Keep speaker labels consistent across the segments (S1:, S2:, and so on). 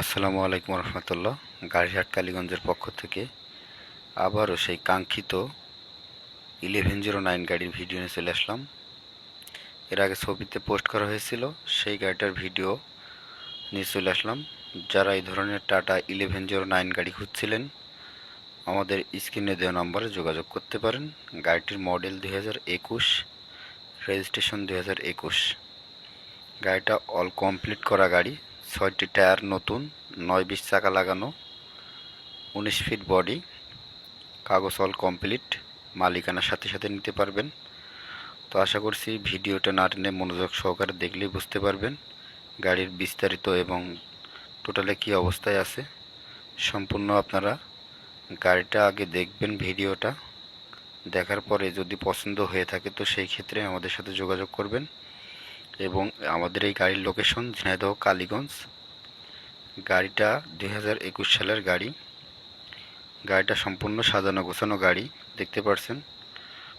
S1: আসসালামু আলাইকুম রহমতুল্লাহ, গাড়িহাট কালীগঞ্জের পক্ষ থেকে আবারও সেই কাঙ্ক্ষিত ইলেভেন জিরো নাইন গাড়ির ভিডিও নিয়ে চলে আসলাম। এর আগে ছবিতে পোস্ট করা হয়েছিল, সেই গাড়িটার ভিডিও নিয়ে চলে আসলাম। যারা এই ধরনের টাটা ইলেভেন জিরো নাইন গাড়ি খুঁজছিলেন, আমাদের স্ক্রিনে দেওয়া নম্বরে যোগাযোগ করতে পারেন। গাড়িটির মডেল দুই হাজার একুশ, রেজিস্ট্রেশন দুই হাজার একুশ। গাড়িটা অল কমপ্লিট করা গাড়ি ছয়টি টায়ার নতুন, নয় বিশ চাকা লাগানো, উনিশ ফিট বডি কাগজ অল কমপ্লিট মালিকানার সাথে সাথে নিতে পারবেন। তো আশা করছি ভিডিওটা না টেনে মনোযোগ সহকারে দেখলেই বুঝতে পারবেন গাড়ির বিস্তারিত এবং টোটালে কি অবস্থায় আছে। সম্পূর্ণ আপনারা গাড়িটা আগে দেখবেন ভিডিওটা, দেখার পরে যদি পছন্দ হয়ে থাকে তো সেই ক্ষেত্রে আমাদের সাথে যোগাযোগ করবেন। এবং আমাদের এই গাড়ির লোকেশন ঝিনাইদহ, কালীগঞ্জ। গাড়িটা দুই হাজার একুশ সালের গাড়ি। গাড়িটা সম্পূর্ণ সাজানো গোছানো গাড়ি, দেখতে পাচ্ছেন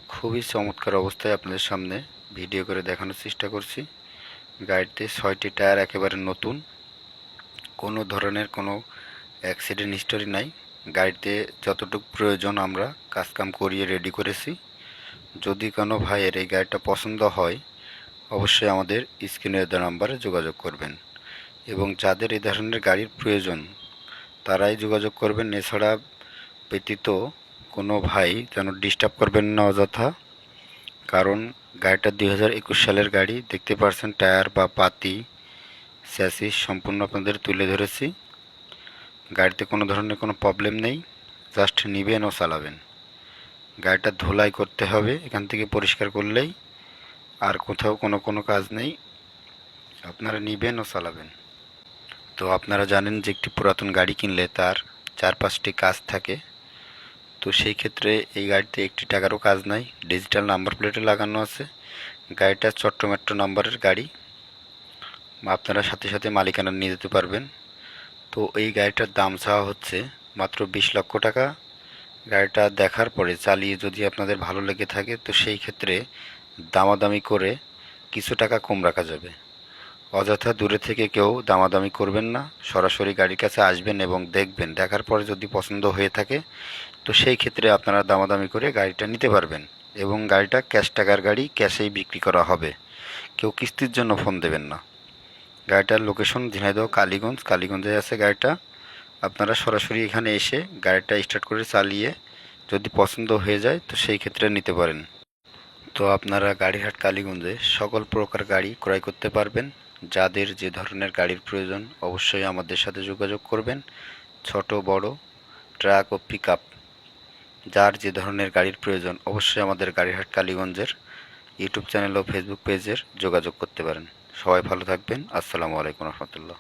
S1: খুবই চমৎকার অবস্থায় আপনাদের সামনে ভিডিও করে দেখানোর চেষ্টা করছি। গাড়িতে ছয়টি টায়ার একেবারে নতুন। কোনো ধরনের কোনো অ্যাক্সিডেন্ট হিস্টোরি নাই। গাড়িতে যতটুকু প্রয়োজন আমরা কাজকাম করিয়ে রেডি করেছি। যদি কোনো ভাইয়ের এই গাড়িটা পছন্দ হয় অবশ্যই আমাদের স্ক্রিনের দেওয়া নাম্বারে যোগাযোগ করবেন। এবং যাদের এই ধরনের গাড়ির প্রয়োজন, তারাই যোগাযোগ করবেন। এছাড়া ব্যতীত কোনো ভাই যেন ডিস্টার্ব করবেন না অযথা। কারণ গাড়িটা দুই হাজার একুশ সালের গাড়ি, দেখতে পাচ্ছেন টায়ার বা পাতি স্যাসিস সম্পূর্ণ আপনাদের তুলে ধরেছি। গাড়িতে কোনো ধরনের কোনো প্রবলেম নেই জাস্ট নিবেন ও চালাবেন। গাড়িটা ধোলাই করতে হবে, এখান থেকে পরিষ্কার করলেই আর কোথাও কোনো কোনো কাজ নেই। আপনারা নিবেন ও চালাবেন। তো আপনারা জানেন যে একটি পুরাতন গাড়ি কিনলে তার চার পাঁচটি কাজ থাকে। তো সেই ক্ষেত্রে এই গাড়িতে একটি টাকারও কাজ নাই। ডিজিটাল নাম্বার প্লেটে লাগানো আছে। গাড়িটা চট্ট মেট্রো নাম্বারের গাড়ি। আপনারা সাথে সাথে মালিকানা নিয়ে যেতে পারবেন। তো এই গাড়িটার দাম চাওয়া হচ্ছে মাত্র বিশ লক্ষ টাকা। গাড়িটা দেখার পরে চালিয়ে যদি আপনাদের ভালো লেগে থাকে, তো সেই ক্ষেত্রে দামাদামি করে কিছু টাকা কম রাখা যাবে। অযথা দূরে থেকে কেউ দামাদামি করবেন না, সরাসরি গাড়ির কাছে আসবেন এবং দেখবেন, দেখার পরে যদি পছন্দ হয়ে থাকে, তো সেই ক্ষেত্রে আপনারা দামাদামি করে গাড়িটা নিতে পারবেন এবং গাড়িটা ক্যাশ টাকার গাড়ি, ক্যাশেই বিক্রি করা হবে। কেউ কিস্তির জন্য ফোন দেবেন না। গাড়িটার লোকেশন ঝিনাইদহ, কালীগঞ্জ। কালীগঞ্জে আছে গাড়িটা। আপনারা সরাসরি এখানে এসে গাড়িটা স্টার্ট করে চালিয়ে যদি পছন্দ হয়ে যায়, তো সেই ক্ষেত্রে নিতে পারেন। তো আপনারা গাড়িহাট কালীগঞ্জে সকল প্রকার গাড়ি ক্রয় করতে পারবেন। যাদের যে ধরনের গাড়ির প্রয়োজন অবশ্যই আমাদের সাথে যোগাযোগ করবেন। ছোট, বড়, ট্রাক ও পিক যার যে ধরনের গাড়ির প্রয়োজন অবশ্যই আমাদের গাড়িহাট কালীগঞ্জের ইউটিউব চ্যানেল ও ফেসবুক পেজের যোগাযোগ করতে পারেন। সবাই ভালো থাকবেন। আসসালামু আলাইকুম রহমতুল্লাহ।